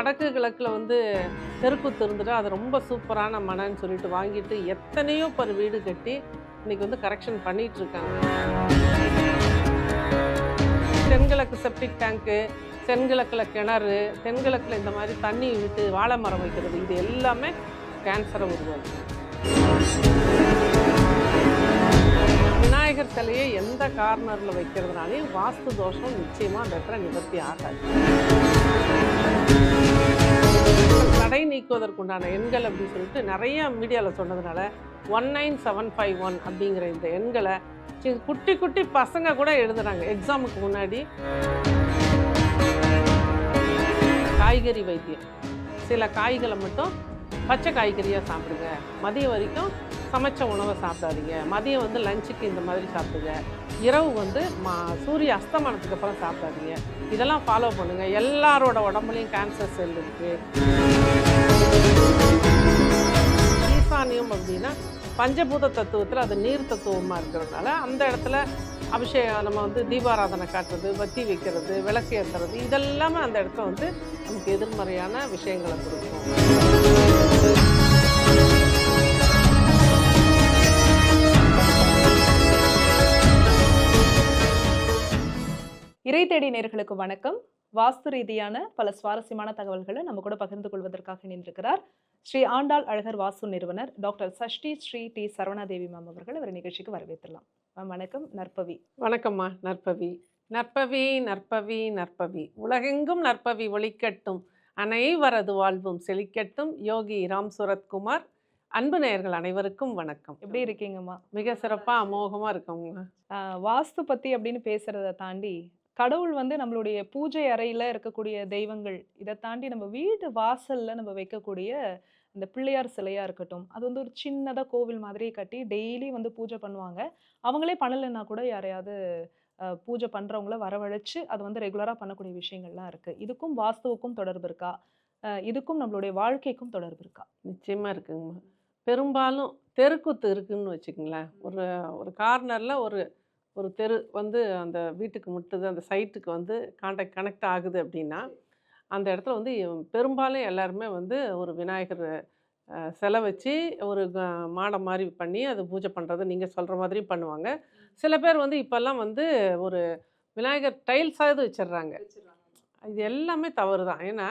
வடக்கு கிழக்கில் வந்து தெருக்குத்து இருந்துட்டு அது ரொம்ப சூப்பரான மனன்னு சொல்லிட்டு வாங்கிட்டு எத்தனையோ பேர் வீடு கட்டி இன்னைக்கு வந்து கரெக்ஷன் பண்ணிட்டு இருக்காங்க தென்கிழக்கு செப்டிக் டேங்க்கு தென்கிழக்கில் கிணறு தென்கிழக்கில் இந்த மாதிரி தண்ணி விட்டு வாழை மரம் வைக்கிறது இது எல்லாமே கேன்சரை உருவாக்கும் விநாயகர் சிலையை எந்த கார்னரில் வைக்கிறதுனாலையும் வாஸ்து தோஷம் நிச்சயமாக வெற்ற நிவர்த்தி ஆகாது. தடை நீக்குவதற்குண்டான எண்கள் அப்படின்னு சொல்லிட்டு நிறைய மீடியாவில் சொன்னதுனால one nine seven five one அப்படிங்கிற இந்த எண்களை குட்டி குட்டி பசங்க கூட எழுதுறாங்க. எக்ஸாமுக்கு முன்னாடி. காய்கறி வைத்தியம். சில காய்களை மட்டும் பச்சை காய்கறியாக சாப்பிடுங்க. மதியம் வரைக்கும் சமைச்ச உணவை சாப்பிடாதீங்க. மதியம் வந்து லஞ்சுக்கு இந்த மாதிரி சாப்பிடுங்க. இரவு வந்து மா சூரிய அஸ்தமனத்துக்கு அப்புறம் சாப்பிடாதீங்க. இதெல்லாம் ஃபாலோ பண்ணுங்க. எல்லாரோட உடம்புலையும் கேன்சர் செல் இருக்கு. ஈசானியம் அப்படின்னா பஞ்சபூத தத்துவத்தில் அது நீர் தத்துவமாக இருக்கிறதுனால அந்த இடத்துல அபிஷேகம் நம்ம வந்து தீபாராதனை காட்டுறது வத்தி வைக்கிறது விளக்கு ஏற்றுறது இதெல்லாமே அந்த இடத்துல வந்து நமக்கு எதிர்மறையான விஷயங்களை கொடுக்கும். இறை தேடி நேர்களுக்கு வணக்கம். வாஸ்து ரீதியான பல சுவாரஸ்யமான தகவல்களை நம்ம கூட பகிர்ந்து கொள்வதற்காக இணைந்திருக்கிறார் ஸ்ரீ ஆண்டாள் அழகர் வாஸ்து நிறுவனர் doctor Sashti Shri T Saravanadevi ma'am அவர்கள். அவர் நிகழ்ச்சிக்கு வரவேற்றலாம் மேம் வணக்கம். நற்பவி. வணக்கம்மா. நற்பவி. நற்பவி நற்பவி நற்பவி. உலகெங்கும் நற்பவி ஒளிக்கட்டும். அனைவரது வாழ்வும் செழிக்கட்டும். யோகி ராம் சுரத்குமார் அன்பு நேயர்கள் அனைவருக்கும் வணக்கம். எப்படி இருக்கீங்கம்மா? மிக சிறப்பாக அமோகமாக இருக்கவங்க ஆஹ் வாஸ்து பத்தி அப்படின்னு பேசுறத தாண்டி கடவுள் வந்து நம்மளுடைய பூஜை அறையில் இருக்கக்கூடிய தெய்வங்கள் இதை தாண்டி நம்ம வீடு வாசலில் நம்ம வைக்கக்கூடிய அந்த பிள்ளையார் சிலையாக இருக்கட்டும் அது வந்து ஒரு சின்னதாக கோவில் மாதிரி கட்டி டெய்லி வந்து பூஜை பண்ணுவாங்க. அவங்களே பண்ணலைன்னா கூட யாரையாவது பூஜை பண்ணுறவங்கள வரவழைச்சு அது வந்து ரெகுலராக பண்ணக்கூடிய விஷயங்கள்லாம் இருக்குது இதுக்கும் வாஸ்துவுக்கும் தொடர்பு இருக்கா? இதுக்கும் நம்மளுடைய வாழ்க்கைக்கும் தொடர்பு இருக்கா? நிச்சயமாக இருக்குங்கம்மா. பெரும்பாலும் தெருக்குத்து இருக்குன்னு வச்சுக்கங்களேன். ஒரு ஒரு கார்னரில் ஒரு ஒரு தெரு வந்து அந்த வீட்டுக்கு முட்டுது அந்த சைட்டுக்கு வந்து கான்டாக்ட் கனெக்ட் ஆகுது அப்படின்னா அந்த இடத்துல வந்து பெரும்பாலும் எல்லாருமே வந்து ஒரு விநாயகர் சிலை வச்சு ஒரு க- மாடம் மாதிரி பண்ணி அது பூஜை பண்ணுறது நீங்கள் சொல்கிற மாதிரி பண்ணுவாங்க. சில பேர் வந்து இப்போல்லாம் வந்து ஒரு விநாயகர் டைல்ஸாவது வச்சிடுறாங்க. இது எல்லாமே தவறு தான். ஏன்னா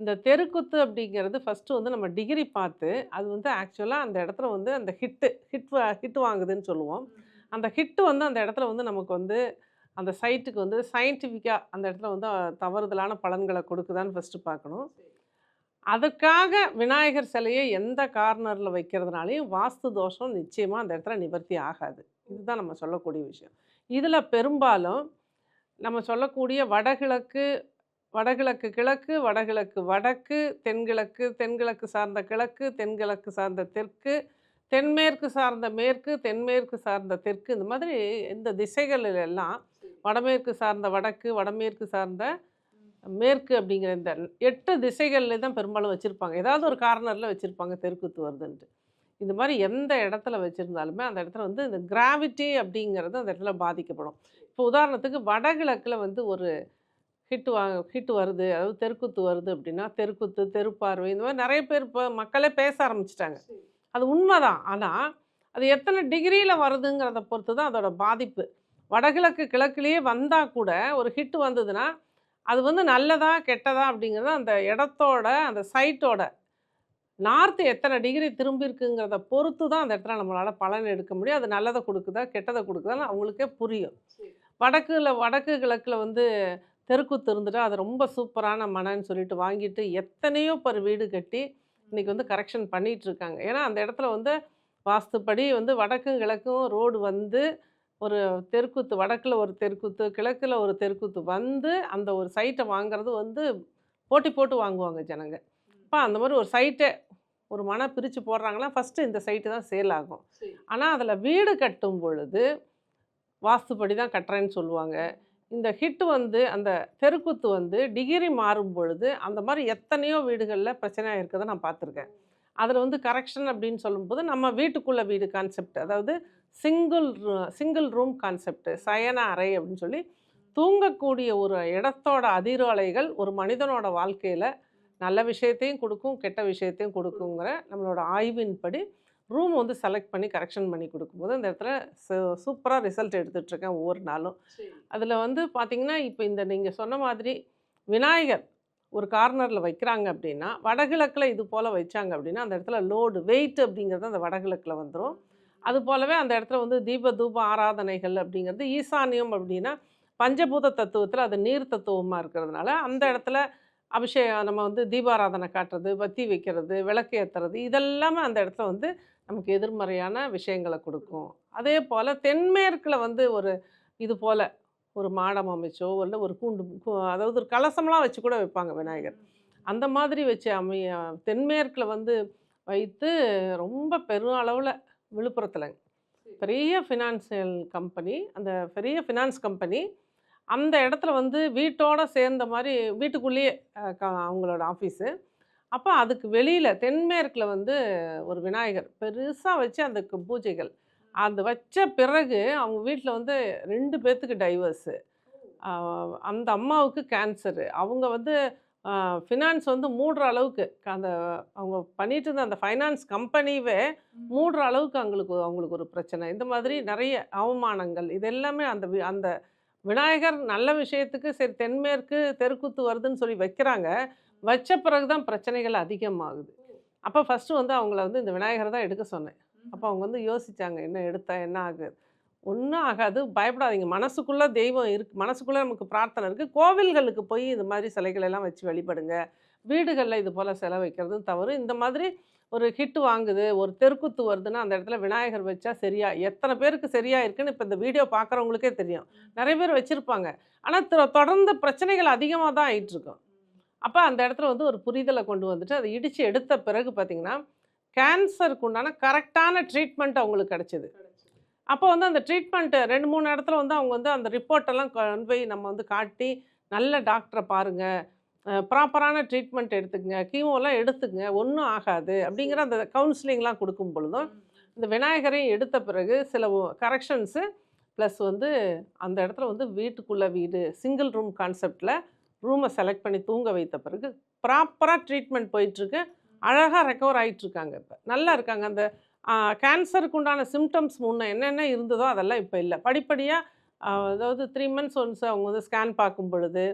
இந்த தெருக்குத்து அப்படிங்கிறது ஃபஸ்ட்டு வந்து நம்ம டிகிரி பார்த்து அது வந்து ஆக்சுவலாக அந்த இடத்துல வந்து அந்த ஹிட்டு ஹிட் ஹிட் வாங்குதுன்னு சொல்லுவோம். அந்த ஹிட்டு வந்து அந்த இடத்துல வந்து நமக்கு வந்து அந்த சைட்டுக்கு வந்து சயின்டிஃபிக்காக அந்த இடத்துல வந்து தவறுதலான பலன்களை கொடுக்குதான்னு ஃபஸ்ட்டு பார்க்கணும். அதுக்காக விநாயகர் சிலையை எந்த கார்னரில் வைக்கிறதுனாலையும் வாஸ்து தோஷம் நிச்சயமாக அந்த இடத்துல நிவர்த்தி ஆகாது. இதுதான் நம்ம சொல்லக்கூடிய விஷயம். இதில் பெரும்பாலும் நம்ம சொல்லக்கூடிய வடகிழக்கு வடகிழக்கு கிழக்கு வடகிழக்கு வடக்கு தென்கிழக்கு தென்கிழக்கு சார்ந்த கிழக்கு தென்கிழக்கு சார்ந்த தெற்கு தென்மேற்கு சார்ந்த மேற்கு தென்மேற்கு சார்ந்த தெற்கு இந்த மாதிரி இந்த திசைகளில் எல்லாம் வடமேற்கு சார்ந்த வடக்கு வடமேற்கு சார்ந்த மேற்கு அப்படிங்கிற இந்த எட்டு திசைகள்ல தான் பெரும்பாலும் வச்சுருப்பாங்க. ஏதாவது ஒரு கார்னரில் வச்சுருப்பாங்க தெருக்குத்து வருதுன்ட்டு. இந்த மாதிரி எந்த இடத்துல வச்சுருந்தாலுமே அந்த இடத்துல வந்து இந்த கிராவிட்டி அப்படிங்கிறது அந்த இடத்துல பாதிக்கப்படும். இப்போ உதாரணத்துக்கு வடகிழக்கில் வந்து ஒரு ஹிட் வா ஹிட் வருது. அதாவது தெருக்குத்து வருது அப்படின்னா தெருக்குத்து தெருப்பார்வை இந்த மாதிரி நிறைய பேர் இப்போ மக்களே பேச ஆரம்பிச்சிட்டாங்க. அது உண்மைதான். ஆனால் அது எத்தனை டிகிரியில் வருதுங்கிறத பொறுத்து தான் அதோட பாதிப்பு. வடகிழக்கு கிழக்குலேயே வந்தால் கூட ஒரு ஹிட் வந்ததுன்னா அது வந்து நல்லதா கெட்டதா அப்படிங்கிறது அந்த இடத்தோட அந்த சைட்டோட நார்த்து எத்தனை டிகிரி திரும்பி இருக்குங்கிறத பொறுத்து தான் அந்த இடத்துல நம்மளால் பலன் எடுக்க முடியும். அது நல்லதை கொடுக்குதா கெட்டதை கொடுக்குதான்னு அவங்களுக்கே புரியும். வடக்குல வடக்கு கிழக்கில் வந்து தெருக்குத்து இருந்துட்டு அது ரொம்ப சூப்பரான மனைன்னு சொல்லிட்டு வாங்கிட்டு எத்தனையோ பேர் வீடு கட்டி இன்னைக்கு வந்து கரெக்ஷன் பண்ணிட்டு இருக்காங்க ஏன்னா அந்த இடத்துல வந்து வாஸ்துப்படி வந்து வடக்கும் கிழக்கும் ரோடு வந்து ஒரு தெருக்குத்து வடக்கில் ஒரு தெருக்குத்து கிழக்கில் ஒரு தெருக்குத்து வந்து அந்த ஒரு சைட்டை வாங்குறது வந்து போட்டி போட்டு வாங்குவாங்க ஜனங்க. இப்போ அந்த மாதிரி ஒரு சைட்டை ஒரு மனை பிரித்து போடுறாங்கன்னா ஃபஸ்ட்டு இந்த சைட்டு தான் சேல் ஆகும். ஆனால் அதில் வீடு கட்டும் பொழுது வாஸ்துப்படி தான் கட்டுறேன்னு சொல்லுவாங்க. இந்த ஹிட் வந்து அந்த தெருக்குத்து வந்து டிகிரி மாறும் பொழுது அந்த மாதிரி எத்தனையோ வீடுகளில் பிரச்சனையாக இருக்கிறத நான் பார்த்துருக்கேன். அதில் வந்து கரெக்ஷன் அப்படின்னு சொல்லும்போது நம்ம வீட்டுக்குள்ளே வீடு கான்செப்ட் அதாவது சிங்கிள் சிங்கிள் ரூம் கான்செப்ட் சயன அறை அப்படின்னு சொல்லி தூங்கக்கூடிய ஒரு இடத்தோட அதிர்வலைகள் ஒரு மனிதனோட வாழ்க்கையில் நல்ல விஷயத்தையும் கொடுக்கும் கெட்ட விஷயத்தையும் கொடுக்குங்கிற நம்மளோட ஆய்வின்படி ரூம் வந்து செலக்ட் பண்ணி கரெக்ஷன் பண்ணி கொடுக்கும்போது அந்த இடத்துல சூப்பராக ரிசல்ட் எடுத்துட்ருக்கேன் ஒவ்வொரு நாளும். அதில் வந்து பார்த்தீங்கன்னா இப்போ இந்த நீங்கள் சொன்ன மாதிரி விநாயகர் ஒரு கார்னரில் வைக்கிறாங்க அப்படின்னா வடகிழக்கில் இது போல் வச்சாங்க அப்படின்னா அந்த இடத்துல லோடு வெயிட் அப்படிங்கிறது அந்த வடகிழக்கில் வந்துடும் அது போலவே அந்த இடத்துல வந்து தீப தூப ஆராதனைகள் அப்படிங்கிறது ஈசானியம் அப்படின்னா பஞ்சபூத தத்துவத்தில் அது நீர் தத்துவமாக இருக்கிறதுனால அந்த இடத்துல அபிஷேகம் நம்ம வந்து தீபாராதனை காட்டுறது பத்தி வைக்கிறது விளக்கு ஏற்றுறது இதெல்லாமே அந்த இடத்துல வந்து நமக்கு எதிர்மறையான விஷயங்களை கொடுக்கும். அதே போல் தென்மேற்கில் வந்து ஒரு இது போல் ஒரு மாடம் அமைச்சோ இல்லை ஒரு கூண்டு அதாவது ஒரு கலசம்லாம் வச்சு கூட வைப்பாங்க விநாயகர். அந்த மாதிரி வச்சு அமைய தென்மேற்கில் வந்து வைத்து ரொம்ப பெரும் அளவில் விழுப்புரத்தில். பெரிய ஃபினான்சியல் கம்பெனி அந்த பெரிய ஃபினான்ஸ் கம்பெனி அந்த இடத்துல வந்து வீட்டோட சேர்ந்த மாதிரி வீட்டுக்குள்ளேயே அவங்களோட ஆஃபீஸு. அப்போ அதுக்கு வெளியில் தென்மேற்கில் வந்து ஒரு விநாயகர். பெருசாக வச்சு அந்த கு- பூஜைகள். அது வச்ச பிறகு அவங்க வீட்டில் வந்து ரெண்டு பேர்த்துக்கு டைவர்ஸு அந்த அம்மாவுக்கு கேன்சரு அவங்க வந்து ஃபினான்ஸ் வந்து மூடுற அளவுக்கு. அந்த அவங்க பண்ணிட்டு இருந்த அந்த ஃபைனான்ஸ் கம்பெனிவே மூடுற அளவுக்கு அவங்களுக்கு அவங்களுக்கு ஒரு பிரச்சனை. இந்த மாதிரி நிறைய அவமானங்கள். இது எல்லாமே அந்த அந்த விநாயகர் நல்ல விஷயத்துக்கு சரி தென்மேற்கு தெருக்கூத்து வருதுன்னு சொல்லி வைக்கிறாங்க. வச்ச பிறகு தான் பிரச்சனைகள் அதிகமாகுது. அப்போ ஃபஸ்ட்டு வந்து அவங்கள வந்து இந்த விநாயகர் தான் எடுக்க சொன்னேன். அப்போ அவங்க வந்து யோசிச்சாங்க என்ன எடுத்தா என்ன ஆகுது? ஒன்றும் ஆகாது பயப்படாதீங்க. மனசுக்குள்ளே தெய்வம் இருக்கு மனசுக்குள்ளே நமக்கு பிரார்த்தனை இருக்குது கோவில்களுக்கு போய் இது மாதிரி சிலைகள் எல்லாம் வச்சு வழிபடுங்க. வீடுகளில் இது போல் சிலை வைக்கிறதும் தவறு. இந்த மாதிரி ஒரு ஹிட் வாங்குது ஒரு தெருக்குத்து வருதுன்னா அந்த இடத்துல விநாயகர் வச்சா சரியா எத்தனை பேருக்கு சரியா இருக்குன்னு இப்போ இந்த வீடியோ பார்க்குறவங்களுக்கே தெரியும். நிறைய பேர் வச்சுருப்பாங்க. ஆனால் தொடர்ந்து பிரச்சனைகள் அதிகமாக தான் ஆயிட்டு இருக்கும். அப்போ அந்த இடத்துல வந்து ஒரு புரிதலை கொண்டு வந்துட்டு அதை இடித்து எடுத்த பிறகு பார்த்தீங்கன்னா கேன்சருக்கு உண்டான கரெக்டான ட்ரீட்மெண்ட் அவங்களுக்கு கிடச்சிது. அப்போ வந்து அந்த ட்ரீட்மெண்ட்டு ரெண்டு மூணு இடத்துல வந்து அவங்க வந்து அந்த ரிப்போர்ட்டெல்லாம் கொண்டு போய் நம்ம வந்து காட்டி நல்ல டாக்டரை பாருங்கள் ப்ராப்பரான ட்ரீட்மெண்ட் எடுத்துக்கங்க கீமோலாம் எடுத்துக்கங்க ஒன்றும் ஆகாது அப்படிங்கிற அந்த கவுன்சிலிங்லாம் கொடுக்கும் பொழுதும் இந்த விநாயகரையும் எடுத்த பிறகு சில கரெக்ஷன்ஸு ப்ளஸ் வந்து அந்த இடத்துல வந்து வீட்டுக்குள்ளே வீடு சிங்கிள் ரூம் கான்செப்டில் ரூமை செலக்ட் பண்ணி தூங்க வைத்த பிறகு ப்ராப்பராக ட்ரீட்மெண்ட் போயிட்டுருக்கு. அழகாக ரெக்கவர் ஆகிட்டுருக்காங்க இப்போ. நல்லா இருக்காங்க. அந்த கேன்சருக்கு உண்டான சிம்டம்ஸ் முன்ன என்னென்ன இருந்ததோ அதெல்லாம் இப்போ இல்லை. படிப்படியாக அதாவது த்ரீ மந்த்ஸ் ஒன்ஸ் அவங்க வந்து ஸ்கேன் பார்க்கும் பொழுது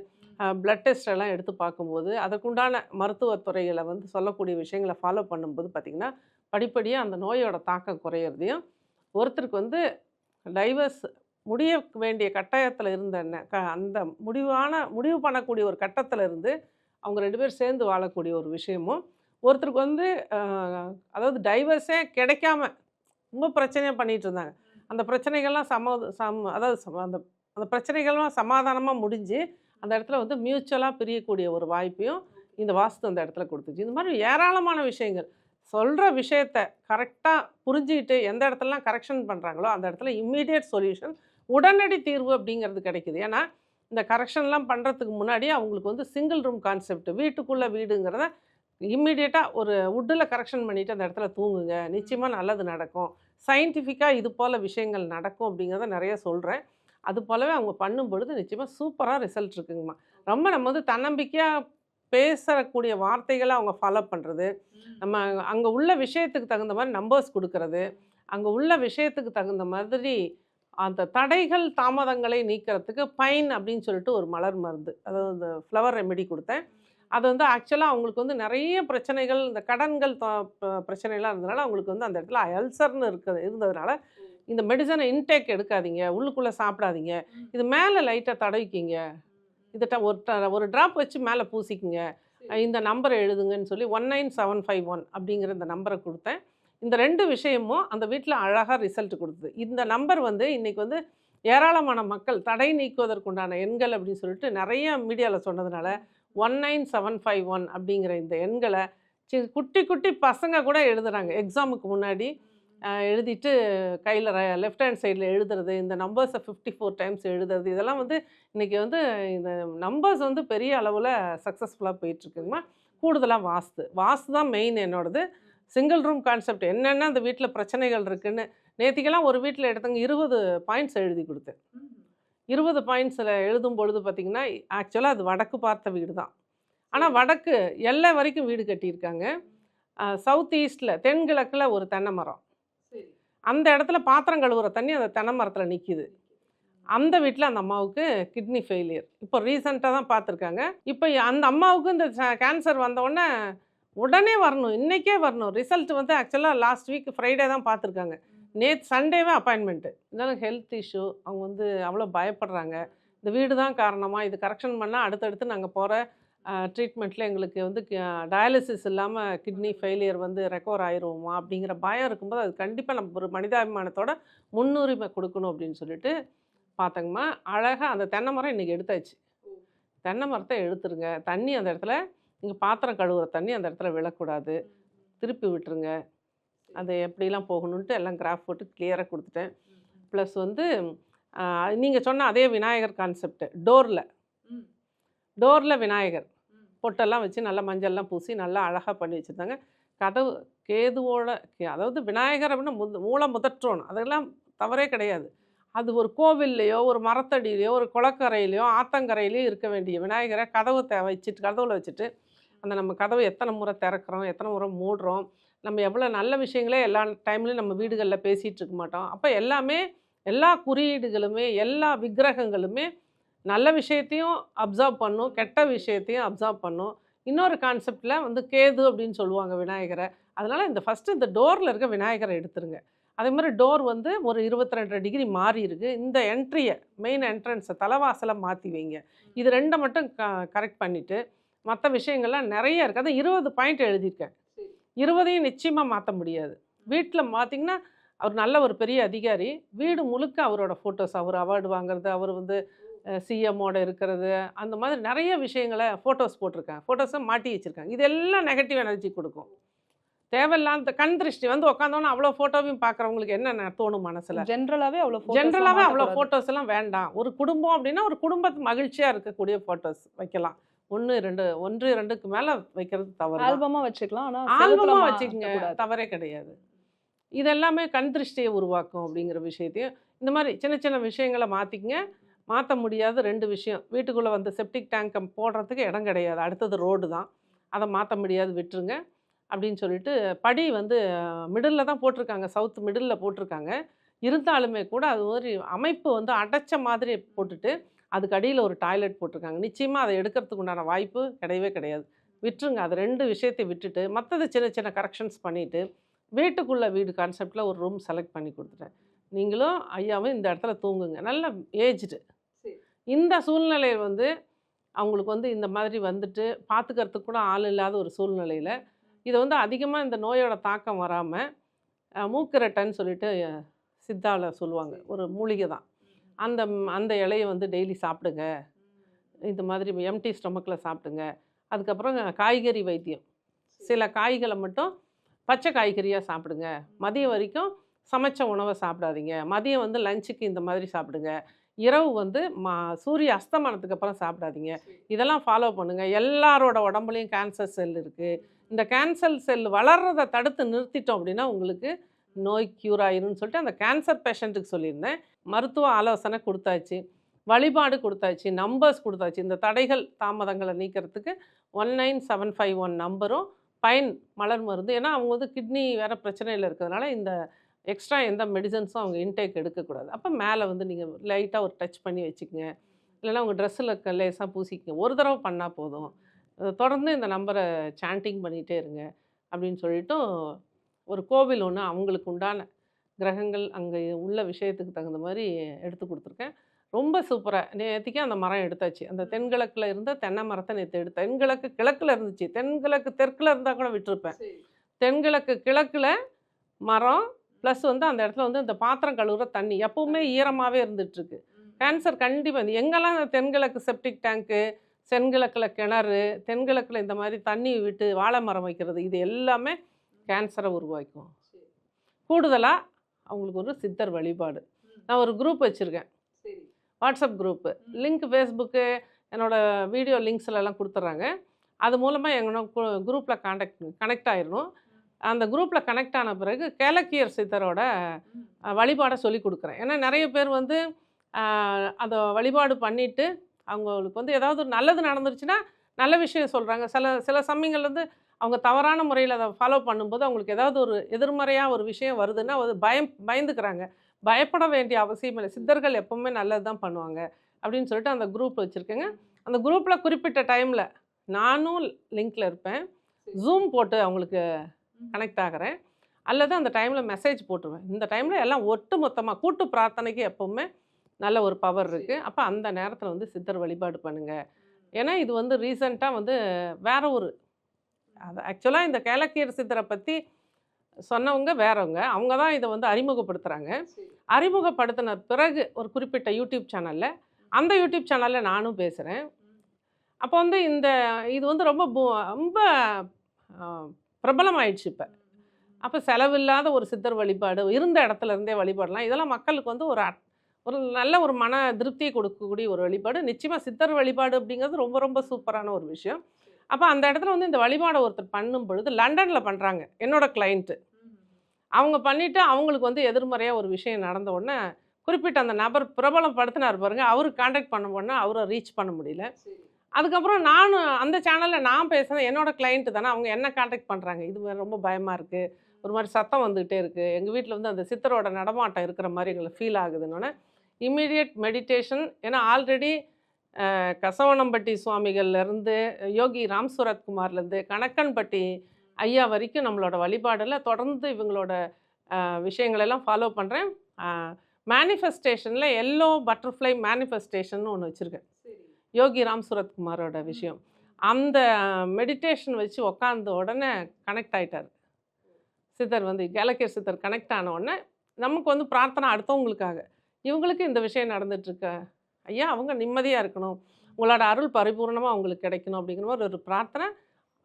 பிளட் டெஸ்ட் எல்லாம் எடுத்து பார்க்கும்போது அதற்குண்டான மருத்துவத்துறைகளை வந்து சொல்லக்கூடிய விஷயங்களை ஃபாலோ பண்ணும்போது பார்த்திங்கன்னா படிப்படியாக அந்த நோயோட தாக்கம் குறையிறதையும் ஒருத்தருக்கு வந்து டைவர்ஸ் முடிய வேண்டிய கட்டாயத்தில் இருந்த க- அந்த முடிவான முடிவு பண்ணக்கூடிய ஒரு கட்டத்தில் இருந்து அவங்க ரெண்டு பேரும் சேர்ந்து வாழக்கூடிய ஒரு விஷயமும் ஒருத்தருக்கு வந்து அதாவது டைவர்ஸே கிடைக்காம ரொம்ப பிரச்சனையாக பண்ணிட்டு இருந்தாங்க. அந்த பிரச்சனைகள்லாம் சம சம் அதாவது சம- அந்த அந்த பிரச்சனைகள்லாம் சமாதானமாக முடிஞ்சு அந்த இடத்துல வந்து மியூச்சுவலாக பிரியக்கூடிய ஒரு வாய்ப்பையும் இந்த வாஸ்து அந்த இடத்துல கொடுத்துச்சு. இந்த மாதிரி ஏராளமான விஷயங்கள். சொல்கிற விஷயத்த கரெக்டாக புரிஞ்சுக்கிட்டு எந்த இடத்துலலாம் கரெக்ஷன் பண்ணுறாங்களோ அந்த இடத்துல இம்மீடியட் சொல்யூஷன் உடனடி தீர்வு அப்படிங்கிறது கிடைக்குது. ஏன்னா இந்த கரெக்ஷன்லாம் பண்ணுறதுக்கு முன்னாடி அவங்களுக்கு வந்து சிங்கிள் ரூம் கான்செப்ட் வீட்டுக்குள்ளே வீடுங்கிறத இம்மிடியட்டாக ஒரு வுட்டில் கரெக்ஷன் பண்ணிவிட்டு அந்த இடத்துல தூங்குங்க. நிச்சயமாக நல்லது நடக்கும். சயின்டிஃபிக்காக இது போல் விஷயங்கள் நடக்கும் அப்படிங்கிறத நிறைய சொல்கிறேன் அது போலவே அவங்க பண்ணும் பொழுது நிச்சயமாக சூப்பராக ரிசல்ட் இருக்குங்கம்மா. ரொம்ப நம்ம வந்து தன்னம்பிக்கையாக பேசக்கூடிய வார்த்தைகளை அவங்க ஃபாலோ பண்ணுறது நம்ம அங்கே உள்ள விஷயத்துக்கு தகுந்த மாதிரி நம்பர்ஸ் கொடுக்கறது. அங்கே உள்ள விஷயத்துக்கு தகுந்த மாதிரி அந்த தடைகள் தாமதங்களை நீக்கிறதுக்கு பைன் அப்படின்னு சொல்லிட்டு ஒரு மலர் மருந்து அதாவது இந்த ஃப்ளவர் ரெமெடி கொடுத்தேன். அது வந்து ஆக்சுவலாக அவங்களுக்கு வந்து நிறைய பிரச்சனைகள் இந்த கடன்கள் பிரச்சனைலாம் இருந்ததுனால அவங்களுக்கு வந்து அந்த இடத்துல அல்சர்னு இருக்கிறது இருந்ததுனால இந்த மெடிசனை இன்டேக் எடுக்காதீங்க உள்ளுக்குள்ளே சாப்பிடாதீங்க. இது மேலே லைட்டாக தடவிக்கிங்க இதை ஒரு ஒரு ட்ராப் வச்சு மேலே பூசிக்கிங்க. இந்த நம்பரை எழுதுங்கன்னு சொல்லி one nine seven five one அப்படிங்கிற இந்த நம்பரை கொடுத்தேன். இந்த ரெண்டு விஷயமும் அந்த வீட்டில் அழகாக ரிசல்ட் கொடுத்தது. இந்த நம்பர் வந்து இன்றைக்கி வந்து ஏராளமான மக்கள் தடை நீக்குவதற்குண்டான எண்கள் அப்படின்னு சொல்லிட்டு நிறைய மீடியாவில் சொன்னதுனால one nine seven five one அப்படிங்கிற இந்த எண்களை சி குட்டி குட்டி பசங்க கூட எழுதுறாங்க. எக்ஸாமுக்கு முன்னாடி எழுதிட்டு கையில் லெஃப்ட் ஹேண்ட் சைடில் எழுதுறது இந்த நம்பர்ஸை ஃபிஃப்டி ஃபோர் டைம்ஸ் எழுதுறது இதெல்லாம் வந்து இன்றைக்கி வந்து இந்த நம்பர்ஸ் வந்து பெரிய அளவில் சக்ஸஸ்ஃபுல்லாக போயிட்டுருக்குங்கம்மா கூடுதலாக வாஸ்து. வாஸ்து தான் மெயின் என்னோடது. சிங்கிள் ரூம் கான்செப்ட் என்னென்ன அந்த வீட்டில் பிரச்சனைகள் இருக்குன்னு நேற்றுக்கெல்லாம் ஒரு வீட்டில் எடுத்தவங்க இருபது பாயிண்ட்ஸ் எழுதி கொடுத்தேன். இருபது பாயிண்ட்ஸில் எழுதும் பொழுது பார்த்திங்கன்னா ஆக்சுவலாக அது வடக்கு பார்த்த வீடு தான். ஆனால் வடக்கு எல்லை வரைக்கும் வீடு கட்டியிருக்காங்க. சவுத் ஈஸ்டில் தென்கிழக்கில் ஒரு தென்னை மரம். அந்த இடத்துல பாத்திரம் கழுவுற தண்ணி அந்த தென்னை மரத்தில் நிற்கிது அந்த வீட்டில் அந்த அம்மாவுக்கு கிட்னி ஃபெயிலியர் இப்போ ரீசெண்டாக தான் பார்த்துருக்காங்க இப்போ அந்த அம்மாவுக்கு இந்த கேன்சர் வந்தோடனே உடனே வரணும் இன்றைக்கே வரணும். ரிசல்ட் வந்து ஆக்சுவலாக லாஸ்ட் வீக் ஃப்ரைடே தான் பார்த்துருக்காங்க நேற்று சண்டேவே அப்பாயின்மெண்ட்டு இருந்தாலும் ஹெல்த் இஷ்யூ அவங்க வந்து அவ்வளோ பயப்படுறாங்க. இந்த வீடு தான் காரணமாக இது கரெக்ஷன் பண்ணால் அடுத்தடுத்து நாங்கள் போகிற ட்ரீட்மெண்ட்டில் எங்களுக்கு வந்து டயாலிசிஸ் இல்லாமல் கிட்னி ஃபெயிலியர் வந்து ரெக்கவர் ஆயிருவோமா அப்படிங்கிற பயம் இருக்கும்போது அது கண்டிப்பாக நம்ம ஒரு மனிதாபிமானத்தோட முன்னுரிமை கொடுக்கணும் அப்படின்னு சொல்லிட்டு பார்த்தங்கம்மா. அழகாக அந்த தென்னை மரம் இன்றைக்கி எடுத்தாச்சு. தென்னை மரத்தை எடுத்துருங்க. தண்ணி அந்த இடத்துல நீங்கள் பாத்திரம் கழுவுற தண்ணி அந்த இடத்துல விழக்கூடாது. திருப்பி விட்டுருங்க. அது எப்படிலாம் போகணுன்ட்டு எல்லாம் கிராஃப் போட்டு கிளியராக கொடுத்துட்டேன். ப்ளஸ் வந்து நீங்கள் சொன்ன அதே விநாயகர் கான்செப்ட் டோரில் டோரில் விநாயகர். பொட்டெல்லாம் வச்சு நல்லா மஞ்சள்லாம் பூசி நல்லா அழகாக பண்ணி வச்சுருந்தாங்க. கதவு கேதுவோட கே- அதாவது விநாயகர் அப்படின்னா முத மூல முதற்றோன். அதெல்லாம் தவறே கிடையாது. அது ஒரு கோவில்லையோ ஒரு மரத்தடியிலையோ ஒரு குளக்கரையிலையோ ஆத்தங்கரையிலையோ இருக்க வேண்டிய விநாயகரை கதவு த வச்சுட்டு கதவுல வச்சுட்டு அந்த நம்ம கதவை எத்தனை முறை திறக்கிறோம் எத்தனை முறை மூடுறோம் நம்ம எவ்வளோ நல்ல விஷயங்களே எல்லா டைம்லையும் நம்ம வீடுகளில் பேசிகிட்டு இருக்க மாட்டோம். அப்போ எல்லாமே எல்லா குறியீடுகளுமே எல்லா விக்கிரகங்களுமே நல்ல விஷயத்தையும் அப்சர்வ் பண்ணும் கெட்ட விஷயத்தையும் அப்சர்வ் பண்ணும். இன்னொரு கான்செப்டில் வந்து கேது அப்படின்னு சொல்லுவாங்க விநாயகரை. அதனால் இந்த ஃபஸ்ட்டு இந்த டோரில் இருக்க விநாயகரை எடுத்துருங்க. அதே மாதிரி டோர் வந்து ஒரு இருபத்தி ரெண்டரை டிகிரி மாறி இருக்கு. இந்த என்ட்ரியை மெயின் என்ட்ரன்ஸை தலைவாசலை மாற்றி வைங்க. இது ரெண்டை மட்டும் க கரெக்ட் பண்ணிவிட்டு மற்ற விஷயங்கள்லாம் நிறைய இருக்குது அதான் இருபது பாயிண்ட் எழுதியிருக்கேன். இருபதையும் நிச்சயமாக மாற்ற முடியாது. வீட்டில் பார்த்தீங்கன்னா அவர் நல்ல ஒரு பெரிய அதிகாரி. வீடு முழுக்க அவரோட ஃபோட்டோஸ் அவர் அவார்டு வாங்குறது அவர் வந்து சிஎம்மோட இருக்கிறது. அந்த மாதிரி நிறைய விஷயங்களை ஃபோட்டோஸ் போட்டிருக்காங்க. ஃபோட்டோஸை மாட்டி வச்சுருக்காங்க. இதெல்லாம் நெகட்டிவ் எனர்ஜி கொடுக்கும். தேவையில்லாத கண் திருஷ்டி வந்து உட்காந்தோன்னே அவ்வளோ ஃபோட்டோவையும் பார்க்குறவங்களுக்கு என்ன தோணும் மனசில்? ஜென்ரலாவே அவ்வளவு ஜென்ரலாகவே அவ்வளோ ஃபோட்டோஸ் எல்லாம் வேண்டாம். ஒரு குடும்பம் அப்படின்னா ஒரு குடும்பத்து மகிழ்ச்சியாக இருக்கக்கூடிய ஃபோட்டோஸ் வைக்கலாம். ஒன்று ரெண்டு ஒன்று ரெண்டுக்கு மேலே வைக்கிறது தவறு தான். ஆல்பமா வச்சுக்கலாம். ஆனா ஆல்பமாக வச்சுக்கோங்க. தவறே கிடையாது. இதெல்லாமே கண் திருஷ்டியை உருவாக்கும் அப்படிங்கிற விஷயத்தையும் இந்த மாதிரி சின்ன சின்ன விஷயங்களை மாற்றிக்கங்க மாற்ற முடியாத ரெண்டு விஷயம். வீட்டுக்குள்ளே வந்து செப்டிக் டேங்க்கை போடுறதுக்கு இடம் கிடையாது. அடுத்தது ரோடு தான். அதை மாற்ற முடியாது விட்டுருங்க. அப்படின்னு சொல்லிட்டு படி வந்து மிடில் தான் போட்டிருக்காங்க. சவுத் மிடில் போட்டிருக்காங்க. இருந்தாலுமே கூட அது மாதிரி அமைப்பு வந்து அடைச்ச மாதிரி போட்டுட்டு அதுக்கு அடியில் ஒரு டாய்லெட் போட்டிருக்காங்க. நிச்சயமாக அதை எடுக்கிறதுக்கு உண்டான வாய்ப்பு கிடையவே கிடையாது. விட்டுருங்க. அது ரெண்டு விஷயத்தை விட்டுட்டு மற்றது சின்ன சின்ன கரெக்ஷன்ஸ் பண்ணிவிட்டு வீட்டுக்குள்ளே வீடு கான்செப்டில் ஒரு ரூம் செலக்ட் பண்ணி கொடுத்துட்டேன். நீங்களும் ஐயாவும் இந்த இடத்துல தூங்குங்க. நல்ல ஏஜ்டு இந்த சூழ்நிலை வந்து அவங்களுக்கு வந்து இந்த மாதிரி வந்துட்டு பார்த்துக்கிறதுக்கு கூட ஆள் இல்லாத ஒரு சூழ்நிலையில் இதை வந்து அதிகமாக இந்த நோயோட தாக்கம் வராமல் மூக்கரட்டைன்னு சொல்லிட்டு சித்தாவில் சொல்லுவாங்க. ஒரு மூலிகை தான். அந்த அந்த இலையை வந்து டெய்லி சாப்பிடுங்க. இந்த மாதிரி எம்டி ஸ்டொமக்கில் சாப்பிடுங்க. அதுக்கப்புறம் காய்கறி வைத்தியம். சில காய்களை மட்டும் பச்சை காய்கறியாக சாப்பிடுங்க. மதியம் வரைக்கும் சமைச்ச உணவை சாப்பிடாதீங்க. மதியம் வந்து லஞ்சுக்கு இந்த மாதிரி சாப்பிடுங்க. இரவு வந்து மா சூரிய அஸ்தமனத்துக்கு அப்புறம் சாப்பிடாதீங்க. இதெல்லாம் ஃபாலோ பண்ணுங்கள் எல்லாரோட உடம்புலையும் கேன்சர் செல் இருக்குது இந்த கேன்சர் செல் வளர்றதை தடுத்து நிறுத்திட்டோம் அப்படின்னா உங்களுக்கு நோய் க்யூர் ஆயிரும்னு சொல்லிட்டு அந்த கேன்சர் பேஷண்ட்டுக்கு சொல்லியிருந்தேன். மருத்துவ ஆலோசனை கொடுத்தாச்சு. வழிபாடு கொடுத்தாச்சு. நம்பர்ஸ் கொடுத்தாச்சு. இந்த தடைகள் தாமதங்களை நீக்கிறதுக்கு one nine seven five one நம்பரும் பயன் மலர் மருந்து. ஏன்னா அவங்க வந்து கிட்னி வேறு பிரச்சனையில் இருக்கிறதுனால இந்த எக்ஸ்ட்ரா எந்த மெடிசன்ஸும் அவங்க இன்டேக் எடுக்கக்கூடாது. அப்போ மேலே வந்து நீங்கள் லைட்டாக ஒரு டச் பண்ணி வச்சுக்கோங்க. இல்லைன்னா உங்கள் ட்ரெஸ்ஸில் லேசாக பூசிக்கங்க. ஒரு தடவை பண்ணால் போதும். தொடர்ந்து இந்த நம்பரை சாண்டிங் பண்ணிகிட்டே இருங்க அப்படின்னு சொல்லிட்டும் ஒரு கோவில் ஒன்று அவங்களுக்கு உண்டான கிரகங்கள் அங்கே உள்ள விஷயத்துக்கு தகுந்த மாதிரி எடுத்து கொடுத்துருக்கேன். ரொம்ப சூப்பராக நேற்றுக்கே அந்த மரம் எடுத்தாச்சு. அந்த தென்கிழக்கில் இருந்த தென்னை மரத்தை நேற்று எடுத்தேன் தென்கிழக்கு கிழக்கில் இருந்துச்சு. தென்கிழக்கு தெற்கில் இருந்தால் கூட விட்டுருப்பேன். தென்கிழக்கு கிழக்கில் மரம் ப்ளஸ் வந்து அந்த இடத்துல வந்து இந்த பாத்திரம் கழுவுற தண்ணி எப்பவுமே ஈரமாகவே இருந்துகிட்ருக்கு கேன்சர் கண்டிப்பாக எங்கெல்லாம் தென்கிழக்கு செப்டிக் டேங்க்கு தென்கிழக்கில் கிணறு தென்கிழக்கில் இந்த மாதிரி தண்ணி விட்டு வாழை மரம் வைக்கிறது இது எல்லாமே கேன்சரை உருவாக்கும். கூடுதலாக அவங்களுக்கு ஒரு சித்தர் வழிபாடு. நான் ஒரு குரூப் வச்சுருக்கேன். வாட்ஸ்அப் குரூப்பு லிங்க் ஃபேஸ்புக்கு என்னோடய வீடியோ லிங்க்ஸ்லலாம் கொடுத்துட்றாங்க அது மூலமாக எங்களோட குரூப்பில் காண்டக்ட் கனெக்ட் ஆயிடணும் அந்த குரூப்பில் கனெக்ட் ஆன பிறகு கேலக்கியர் சித்தரோட வழிபாடை சொல்லி கொடுக்குறேன். ஏன்னா நிறைய பேர் வந்து அஹ், அதை வழிபாடு பண்ணிவிட்டு அவங்களுக்கு வந்து ஏதாவது ஒரு நல்லது நடந்துருச்சுன்னா நல்ல விஷயம் சொல்கிறாங்க சில சில சமயங்கள் வந்து அவங்க தவறான முறையில் அதை ஃபாலோ பண்ணும்போது அவங்களுக்கு ஏதாவது ஒரு எதிர்மறையாக ஒரு விஷயம் வருதுன்னா அது பயம் பயந்துக்கிறாங்க. பயப்பட வேண்டிய அவசியம் இல்லை. சித்தர்கள் எப்பவுமே நல்லது தான் பண்ணுவாங்க அப்படின்னு சொல்லிட்டு அந்த குரூப் வச்சுருக்கேங்க. அந்த குரூப்பில் குறிப்பிட்ட டைமில் நானும் லிங்க்கில் இருப்பேன். ஜூம் போட்டு அவங்களுக்கு கனெக்ட் ஆகிறேன். அல்லது அந்த டைமில் மெசேஜ் போட்டுருவேன். இந்த டைமில் எல்லாம் ஒட்டு மொத்தமாக கூட்டு பிரார்த்தனைக்கு எப்போவுமே நல்ல ஒரு பவர் இருக்குது அப்போ அந்த நேரத்தில் வந்து சித்தர் வழிபாடு பண்ணுங்கள் ஏன்னா இது வந்து ரீசண்டாக வந்து வேற ஒரு அது ஆக்சுவலாக இந்த கேலக்கியர் சித்தரை பற்றி சொன்னவங்க வேறவங்க. அவங்க தான் இதை வந்து அறிமுகப்படுத்துகிறாங்க அறிமுகப்படுத்தின பிறகு ஒரு குறிப்பிட்ட யூடியூப் சேனலில் அந்த யூடியூப் சேனலில் நானும் பேசுகிறேன் அப்போ வந்து இந்த இது வந்து ரொம்ப ரொம்ப பிரபலமாயிடுச்சு இப்போ. அப்போ செலவில்லாத ஒரு சித்தர் வழிபாடு இருந்த இடத்துல இருந்தே வழிபாடலாம் இதெல்லாம் மக்களுக்கு வந்து ஒரு ஒரு நல்ல ஒரு மன திருப்தியை கொடுக்கக்கூடிய ஒரு வழிபாடு. நிச்சயமாக சித்தர் வழிபாடு அப்படிங்கிறது ரொம்ப ரொம்ப சூப்பரான ஒரு விஷயம். அப்போ அந்த இடத்துல வந்து இந்த வழிபாடை ஒருத்தர் பண்ணும் பொழுது லண்டனில் பண்ணுறாங்க என்னோடய கிளைண்ட்டு அவங்க பண்ணிவிட்டு அவங்களுக்கு வந்து எதிர்மறையாக ஒரு விஷயம் நடந்த உடனே குறிப்பிட்ட அந்த நபர் பிரபலம் படுத்தினார் பாருங்க அவருக்கு காண்டாக்ட் பண்ண உடனே அவரை ரீச் பண்ண முடியல. அதுக்கப்புறம் நானும் அந்த சேனலில் நான் பேசுகிறேன் என்னோடய கிளைண்ட்டு தானே அவங்க என்ன காண்டாக்ட் பண்ணுறாங்க இது மாதிரி ரொம்ப பயமாக இருக்குது ஒரு மாதிரி சத்தம் வந்துக்கிட்டே இருக்குது எங்கள் வீட்டில் வந்து அந்த சித்தரோட நடமாட்டம் இருக்கிற மாதிரி எங்களுக்கு ஃபீல் ஆகுதுன்னொன்னே இம்மிடியட் மெடிடேஷன் ஏன்னா ஆல்ரெடி கசவனம்பட்டி சுவாமிகள்லேருந்து யோகி ராம் சூரத்குமார்லேருந்து கணக்கன்பட்டி ஐயா வரைக்கும் நம்மளோட வழிபாடில் தொடர்ந்து இவங்களோட விஷயங்களெல்லாம் ஃபாலோ பண்ணுறேன் மேனிஃபெஸ்டேஷனில் எல்லோ பட்டர்ஃப்ளை மேனிஃபெஸ்டேஷன் ஒன்று வச்சுருக்கேன். யோகி ராம் சுரத்குமாரோட விஷயம். அந்த மெடிடேஷன் வச்சு உக்காந்த உடனே கனெக்ட் ஆயிட்டார். சித்தர் வந்து கேலக்கியர் சித்தர் கனெக்ட் ஆன உடனே நமக்கு வந்து பிரார்த்தனை அடுத்தவங்களுக்காக. இவங்களுக்கு இந்த விஷயம் நடந்துட்டுருக்க? ஐயா அவங்க நிம்மதியாக இருக்கணும். உங்களோட அருள் பரிபூர்ணமாக அவங்களுக்கு கிடைக்கணும் அப்படிங்கிற மாதிரி ஒரு பிரார்த்தனை.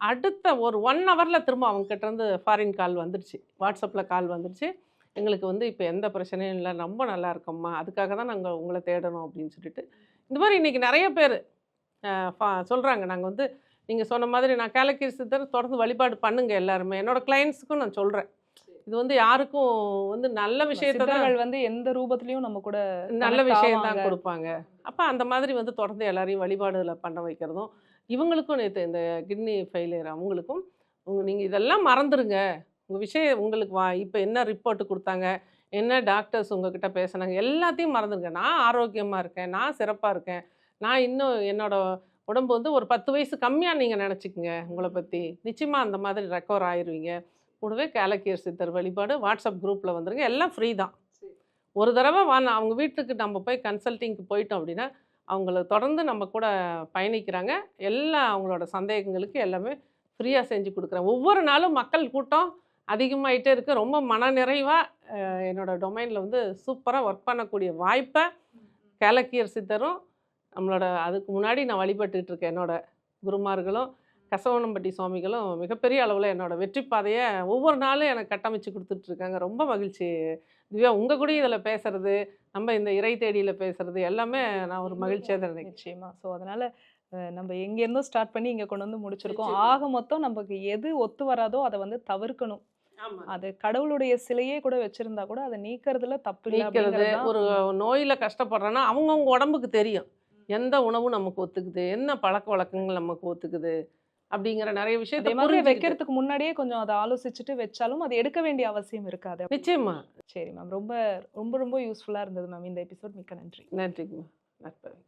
அடுத்த ஒரு ஒன் ஹவரில் திரும்ப அவங்க இருந்து ஃபாரின் கால் வந்துடுச்சு வாட்ஸ்அப்பில் கால் வந்துடுச்சு எங்களுக்கு வந்து இப்போ எந்த பிரச்சனையும் இல்லை. ரொம்ப நல்லா இருக்கோம்மா. அதுக்காக தான் நாங்கள் உங்களை தேடணும் அப்படின்னு சொல்லிட்டு இந்த மாதிரி இன்றைக்கி நிறைய பேர் சொல்கிறாங்க நாங்கள் வந்து நீங்கள் சொன்ன மாதிரி நான் கேலக்கிரி சித்தர் தொடர்ந்து வழிபாடு பண்ணுங்க எல்லாருமே. என்னோட கிளைண்ட்ஸுக்கும் நான் சொல்கிறேன் இது வந்து யாருக்கும் வந்து நல்ல விஷயத்தை தான் சித்தர்கள் வந்து எந்த ரூபத்திலயும் நம்ம கூட நல்ல connect விஷயம் தான் ஆவாங்க. கொடுப்பாங்க. அப்போ அந்த மாதிரி வந்து தொடர்ந்து எல்லாரையும் வழிபாடுகளை பண்ண வைக்கிறதும் இவங்களுக்கும் நேற்று இந்த கிட்னி ஃபெயிலியர் அவங்களுக்கும் நீங்கள் இதெல்லாம் மறந்துடுங்க உங்கள் விஷயம் உங்களுக்கு வா இப்போ என்ன ரிப்போர்ட் கொடுத்தாங்க? என்ன டாக்டர்ஸ் உங்ககிட்ட பேசுனாங்க? எல்லாத்தையும் மறந்துடுங்க நான் ஆரோக்கியமாக இருக்கேன். நான் சிறப்பாக இருக்கேன். நான் இன்னும் என்னோட உடம்பு வந்து ஒரு பத்து வயசு கம்மியாக நீங்கள் நினச்சிக்கங்க உங்களை பற்றி நிச்சயமாக அந்த மாதிரி ரெக்கவர் ஆயிருவீங்க. கூடவே கேலக்கியர் சித்தர் வழிபாடு வாட்ஸ்அப் குரூப்பில் வந்துருங்க. எல்லாம் ஃப்ரீ தான். ஒரு தடவை வா நான் அவங்க வீட்டுக்கு நம்ம போய் கன்சல்ட்டிங்க்கு போயிட்டோம் அப்படின்னா அவங்கள தொடர்ந்து நம்ம கூட பயணிக்கிறாங்க. எல்லா அவங்களோட சந்தேகங்களுக்கு எல்லாமே ஃப்ரீயாக செஞ்சு கொடுக்குறேன் ஒவ்வொரு நாளும் மக்கள் கூட்டம். அதிகமாயிட்டே இருக்குது ரொம்ப மனநிறைவாக என்னோட டொமைனில் வந்து சூப்பராக ஒர்க் பண்ணக்கூடிய வாய்ப்பை கேலக்கியர் சித்தரும் நம்மளோட அதுக்கு முன்னாடி நான் வழிபட்டுட்டு இருக்கேன் என்னோட குருமார்களும் கசவனம்பட்டி சுவாமிகளும் மிகப்பெரிய அளவில் என்னோட வெற்றி பாதையை ஒவ்வொரு நாளும் எனக்கு கட்டமைச்சு கொடுத்துட்ருக்காங்க ரொம்ப மகிழ்ச்சி. திவ்யா உங்கள் கூட இதில் பேசுறது நம்ம இந்த இறை தேடியில் பேசுறது எல்லாமே நான் ஒரு மகிழ்ச்சியாக தான் நினைக்கிறேன். நிச்சயமா. ஸோ அதனால நம்ம எங்க இருந்தோ ஸ்டார்ட் பண்ணி இங்க கொண்டு வந்து முடிச்சிருக்கோம். ஆக மொத்தம் நமக்கு எது ஒத்து வராதோ அதை வந்து தவிர்க்கணும். அது கடவுளுடைய சிலையே கூட வச்சிருந்தா கூட அதை நீக்கிறதுல தப்பு நீக்கிறது ஒரு நோயில் கஷ்டப்படுறோன்னா அவங்கவுங்க உடம்புக்கு தெரியும். எந்த உணவு நமக்கு ஒத்துக்குது? என்ன பழக்க வழக்கங்கள் நமக்கு ஒத்துக்குது? அப்படிங்கிற நிறைய விஷயத்தை மாதிரி வைக்கிறதுக்கு முன்னாடியே கொஞ்சம் அதை ஆலோசிச்சுட்டு வச்சாலும் அதை எடுக்க வேண்டிய அவசியம் இருக்காது நிச்சயமா. சரி மேம் ரொம்ப ரொம்ப ரொம்ப யூஸ்ஃபுல்லா இருந்தது மேம் இந்த எபிசோட் மிக்க நன்றி. நன்றிங்கம்மா நற்பவி